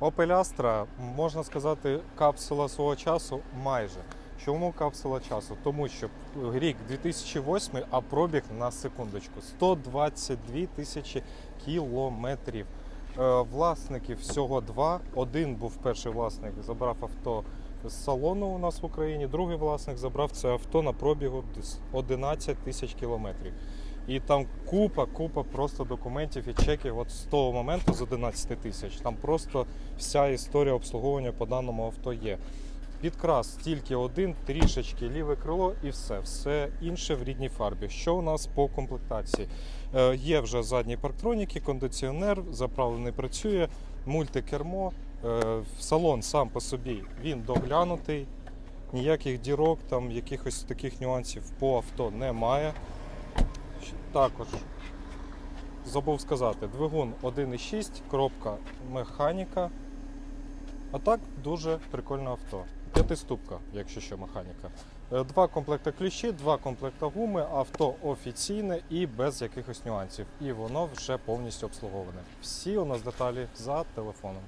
Opel Astra, можна сказати, капсула свого часу майже. Чому капсула часу? Тому що рік 2008, а пробіг на секундочку 122 тисячі кілометрів. Е, Власників всього два. Один був перший власник, забрав авто з салону у нас в Україні. Другий власник забрав це авто на пробігу десь 11 тисяч кілометрів. І там купа, купа просто документів і чеків от з того моменту з 11 тисяч. Там просто вся історія обслуговування по даному авто є. Підкрас тільки один, трішечки ліве крило і все. Все інше в рідній фарбі. Що у нас по комплектації? Е, є вже задні парктроніки, кондиціонер, заправлений працює, мультикермо. Е, салон сам по собі він доглянутий. Ніяких дірок, там якихось таких нюансів по авто немає. Також забув сказати, двигун 1.6, коробка механіка. А так дуже прикольне авто. П'ятиступка, якщо що, механіка. Е, Два комплекти ключі, два комплекти гуми, авто офіційне і без якихось нюансів. І воно вже повністю обслуговане. Всі у нас деталі за телефоном.